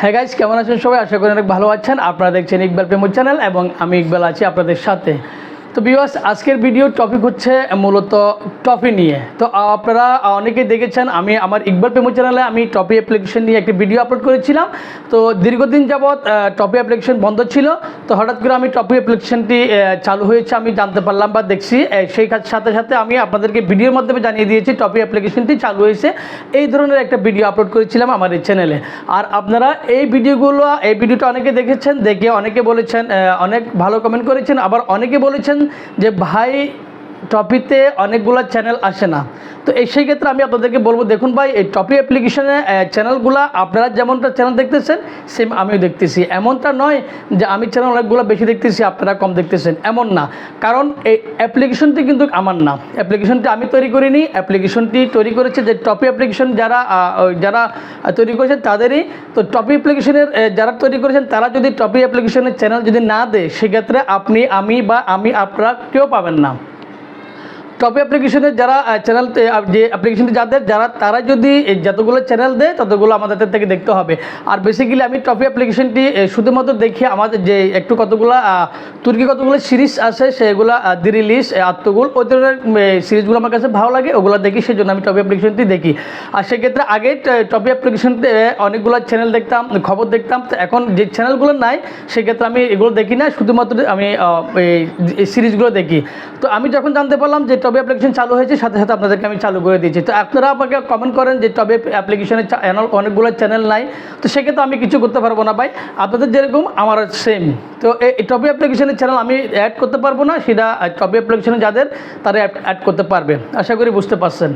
হ্যাঁ গাইজ কেমন আছেন সবাই? আশা করি অনেক ভালো আছেন। আপনারা দেখছেন ইকবাল প্রেমুর চ্যানেল এবং আমি ইকবাল আছি আপনাদের সাথে। তো বিবাস আজকের ভিডিওর টপিক হচ্ছে মূলত টপি নিয়ে। তো আপনারা অনেকেই দেখেছেন, আমি আমার ইকবাল প্রেমুর চ্যানেলে আমি টপি অ্যাপ্লিকেশন নিয়ে একটি ভিডিও আপলোড করেছিলাম। তো, দীর্ঘদিন যাবৎ টপি অ্যাপ্লিকেশন বন্ধ ছিল। তো, হঠাৎ করে আমি টপি অ্যাপ্লিকেশনটি চালু হয়েছে, আমি জানতে পারলাম বা দেখছি। সেই কাজ সাথে সাথে আমি আপনাদেরকে ভিডিওর মাধ্যমে জানিয়ে দিয়েছি টপি অ্যাপ্লিকেশনটি চালু হয়েছে। এই ধরনের একটা ভিডিও আপলোড করেছিলাম আমার এই চ্যানেলে আর আপনারা এই ভিডিওগুলো এই ভিডিওটা অনেকে দেখেছেন, দেখে অনেকে বলেছেন অনেক ভালো কমেন্ট করেছেন। আবার অনেকে বলেছেন যে ভাই টপিতে অনেকগুলো চ্যানেল আসে না। তো এই সেই ক্ষেত্রে আমি আপনাদেরকে বলব, দেখুন ভাই, এই টপি অ্যাপ্লিকেশনে চ্যানেলগুলো আপনারা যেমনটা চ্যানেল দেখতেছেন সেম আমিও দেখতেছি। এমনটা নয় যে আমি চ্যানেল অনেকগুলো বেশি দেখতেছি, আপনারা কম দেখতেছেন। এমন না। কারণ এই অ্যাপ্লিকেশনটি কিন্তু আমার না। অ্যাপ্লিকেশনটি আমি তৈরি করিনি। অ্যাপ্লিকেশনটি তৈরি করেছে যে টপি অ্যাপ্লিকেশন যারা যারা তৈরি করেছেন তাদেরই। তো টপি অ্যাপ্লিকেশনের যারা তৈরি করেছেন, তারা যদি টপি অ্যাপ্লিকেশনের চ্যানেল যদি না দেয়, সেক্ষেত্রে আপনি, আমি বা আমি আপনারা কেউ পাবেন না। টপি অ্যাপ্লিকেশনের যারা চ্যানেল যে অ্যাপ্লিকেশনটি যাদের, যারা, তারা যদি যতগুলো চ্যানেল দেয়, ততগুলো আমাদের থেকে দেখতে হবে। আর বেসিক্যালি আমি টপি অ্যাপ্লিকেশনটি শুধুমাত্র দেখি আমাদের যে একটু কতগুলো তুর্কি কতগুলো সিরিজ আছে, সেগুলো দি রিলিজ আত্মগুল, ওই ধরনের সিরিজগুলো আমার কাছে ভালো লাগে, ওগুলো দেখি সেই জন্য আমি টপি অ্যাপ্লিকেশনটি দেখি। আর সেক্ষেত্রে আগে টপি অ্যাপ্লিকেশনতে অনেকগুলো চ্যানেল দেখতাম, খবর দেখতাম, তো এখন যে চ্যানেলগুলো নাই, সেক্ষেত্রে আমি এগুলো দেখি না, শুধুমাত্র আমি এই সিরিজগুলো দেখি। তো আমি যখন জানতে পারলাম যে টবে অ্যাপ্লিকেশন চালু হয়েছে, সাথে সাথে আপনাদেরকে আমি চালু করে দিয়েছি। তো আপনারা আমাকে কমেন্ট করেন যে টবে অ্যাপ্লিকেশনের চ্যানেল অনেকগুলো চ্যানেল নাই। তো সেক্ষেত্রে আমি কিছু করতে পারব না ভাই। আপনাদের যেরকম, আমার সেম তো এই টবে অ্যাপ্লিকেশনের চ্যানেল আমি অ্যাড করতে পারব না সেটা টবে অ্যাপ্লিকেশনে যাদের, তারা অ্যাড করতে পারবে। আশা করি বুঝতে পারছেন।